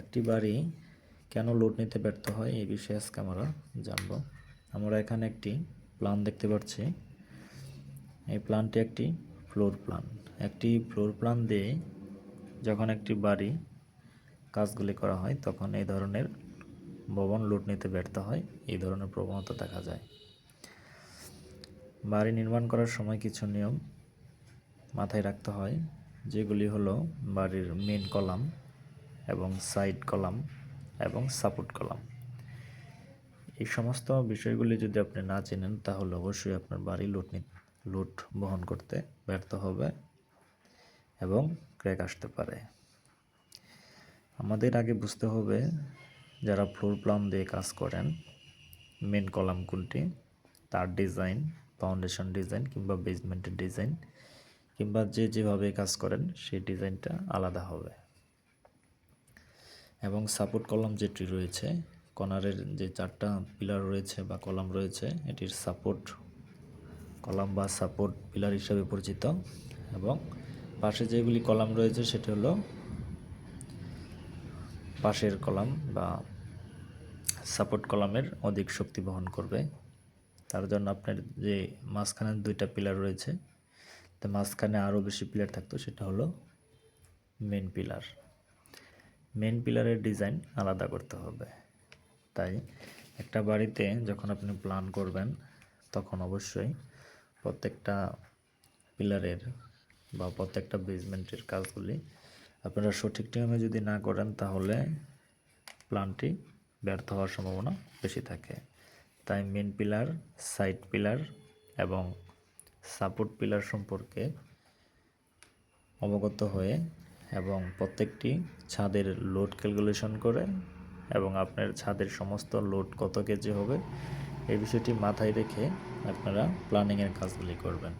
একটি বাড়ি কেন লোড নিতে ব্যর্থ হয় এই বিষয়ে আজকে আমরা জানব। আমরা এখানে একটি প্ল্যান দেখতে পাচ্ছি। এই প্ল্যানটি একটি ফ্লোর প্ল্যান একটি ফ্লোর প্ল্যান দিয়ে যখন একটি বাড়ি কাজগুলি করা হয়, তখন এই ধরনের ভবন লোড নিতে ব্যর্থ হয়। এই ধরনের প্রবণতা দেখা যায়। বাড়ি নির্মাণ করার সময় কিছু নিয়ম মাথায় রাখতে হয়, যেগুলি হলো বাড়ির মেন কলাম এবং সাইড কলাম এবং সাপোর্ট কলাম এই সমস্ত বিষয়গুলি যদি আপনি না চেনেন, তাহলে অবশ্যই আপনার বাড়ি নি লোড বহন করতে ব্যর্থ হবে এবং ক্র্যাক আসতে পারে। আমাদের আগে বুঝতে হবে, যারা ফ্লোর প্ল্যান দিয়ে কাজ করেন মেন কলাম কোনটি? তার ডিজাইন ফাউন্ডেশন ডিজাইন কিংবা বেসমেন্টের ডিজাইন কিংবা যে যেভাবে কাজ করেন, সেই ডিজাইনটা আলাদা হবে। এবং সাপোর্ট কলাম যেটি রয়েছে কর্নারের যে চারটা পিলার রয়েছে বা কলাম রয়েছে, এটির সাপোর্ট কলাম বা সাপোর্ট পিলার হিসাবে পরিচিত। এবং পাশে যেগুলি কলাম রয়েছে, সেটি হলো পাশের কলাম বা সাপোর্ট কলামের অধিক শক্তি বহন করবে। তার জন্য আপনার যে মাঝখানে দুইটা পিলার রয়েছে, তো মাঝখানে আরও বেশি পিলার থাকতো, সেটা হলো মেন পিলার মেন পিলারের ডিজাইন আলাদা করতে হবে। তাই একটা বাড়িতে যখন আপনি প্ল্যান করবেন, তখন অবশ্যই প্রত্যেকটা পিলারের বা প্রত্যেকটা বেসমেন্টের কাজগুলি আপনারা সঠিক নিয়মে যদি না করেন, তাহলে প্ল্যানটি ব্যর্থ হওয়ার সম্ভাবনা বেশি থাকে। তাই মেন পিলার সাইড পিলার এবং সাপোর্ট পিলার সম্পর্কে অবগত হয়ে এবং প্রত্যেকটি ছাদের লোড ক্যালকুলেশন করে এবং আপনার ছাদের সমস্ত লোড কত কেজি হবে, এই বিষয়টি মাথায় রেখে আপনারা প্ল্যানিংয়ের কাজগুলি করবেন।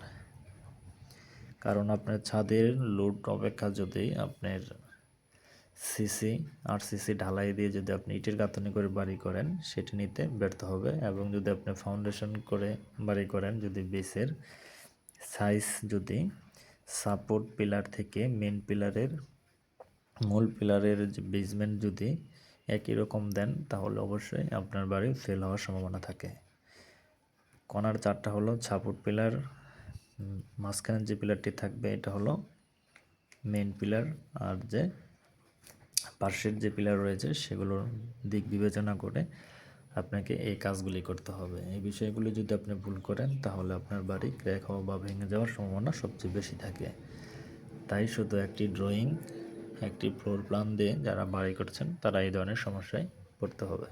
কারণ আপনার ছাদের লোড অপেক্ষা যদি আপনার সিসি আর সিসি ঢালাই দিয়ে যদি আপনি ইটের গাঁথনি করে বাড়ি করেন, সেটি নিতে ব্যর্থ হবে এবং যদি আপনি ফাউন্ডেশন করে বাড়ি করেন, যদি বেসের সাইজ যদি সাপোর্ট পিলার থেকে মেন পিলারের মূল পিলারের যে বেসমেন্ট যদি একই রকম দেন, তাহলে অবশ্যই আপনার বাড়ি ফেল হওয়ার সম্ভাবনা থাকে। কণার চারটা হলো ছাপুট পিলার মাঝখানের যে পিলারটি থাকবে, এটা হলো মেন পিলার, আর যে পাশের যে পিলার রয়েছে, সেগুলোর দিক বিবেচনা করে আপনাকে এই কাজগুলি করতে হবে। এই বিষয়গুলি যদি আপনি ভুল করেন, তাহলে আপনার বাড়ি ক্র্যাক হওয়া বা ভেঙে যাওয়ার সম্ভাবনা সবচেয়ে বেশি থাকে। তাই শুধু একটি ড্রয়িং একটি ফ্লোর প্ল্যান দিয়ে যারা বাড়ি করছেন তারা এই ধরনের সমস্যায় পড়তে হবে।